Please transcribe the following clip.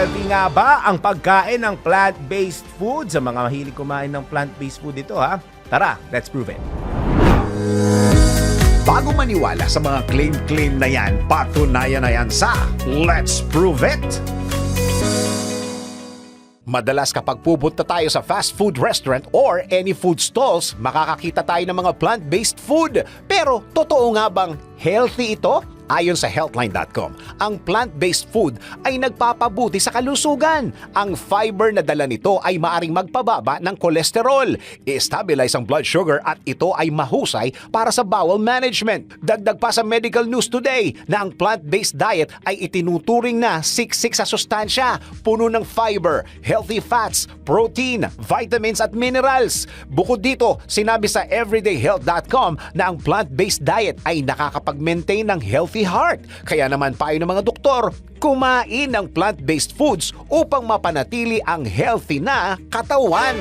Healthy nga ba ang pagkain ng plant-based food? Sa mga mahilig kumain ng plant-based food ito ha? Tara, let's prove it. Bago maniwala sa mga claim-claim na yan, patunayan na yan sa Let's Prove It! Madalas kapag pupunta tayo sa fast food restaurant or any food stalls, makakakita tayo ng mga plant-based food. Pero totoo nga bang healthy ito? Ayon sa healthline.com, ang plant-based food ay nagpapabuti sa kalusugan. Ang fiber na dala nito ay maaring magpababa ng kolesterol, i-stabilize ang blood sugar at ito ay mahusay para sa bowel management. Dagdag pa sa medical news today na ang plant-based diet ay itinuturing na siksik sa sustansya, puno ng fiber, healthy fats, protein, vitamins at minerals. Bukod dito, sinabi sa everydayhealth.com na ang plant-based diet ay nakakapag-maintain ng healthy heart. Kaya naman payo ng mga doktor, kumain ng plant-based foods upang mapanatili ang healthy na katawan.